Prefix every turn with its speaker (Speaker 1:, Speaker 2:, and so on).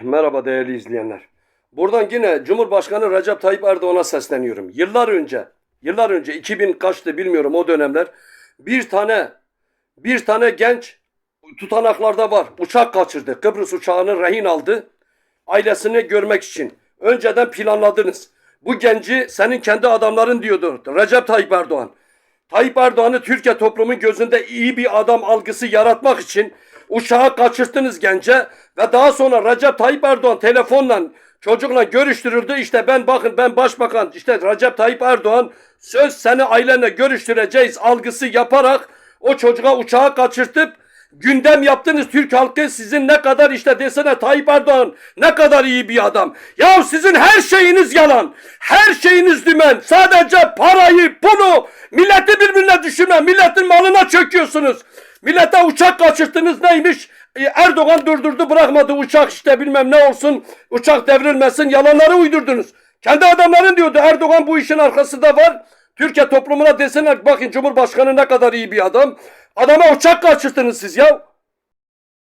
Speaker 1: Merhaba değerli izleyenler. Buradan yine Cumhurbaşkanı Recep Tayyip Erdoğan'a sesleniyorum. Yıllar önce, yıllar önce 2000 kaçtı bilmiyorum o dönemler. Bir tane bir tane genç tutanaklarda var. Uçak kaçırdı. Kıbrıs uçağını rehin aldı. Ailesini görmek için. Önceden planladınız. Bu genci senin kendi adamların diyordu. Recep Tayyip Erdoğan. Tayyip Erdoğan'ı Türkiye toplumun gözünde iyi bir adam algısı yaratmak için uçağı kaçırttınız gence ve daha sonra Recep Tayyip Erdoğan telefonla çocukla görüştürüldü. İşte ben bakın ben başbakan işte Recep Tayyip Erdoğan söz seni ailenle görüştüreceğiz algısı yaparak o çocuğa uçağı kaçırtıp gündem yaptınız Türk halkı sizin ne kadar işte desene Tayyip Erdoğan ne kadar iyi bir adam. Ya sizin her şeyiniz yalan. Her şeyiniz dümen. Sadece parayı, pulu, milleti birbirine düşürme. Milletin malına çöküyorsunuz. Millete uçak kaçırttınız neymiş? E, Erdoğan durdurdu bırakmadı uçak işte bilmem ne olsun. Uçak devrilmesin yalanları uydurdunuz. Kendi adamların diyordu Erdoğan bu işin arkasında var. Türkiye toplumuna deseler bakın Cumhurbaşkanı ne kadar iyi bir adam. Adama uçak kaçırttınız siz ya.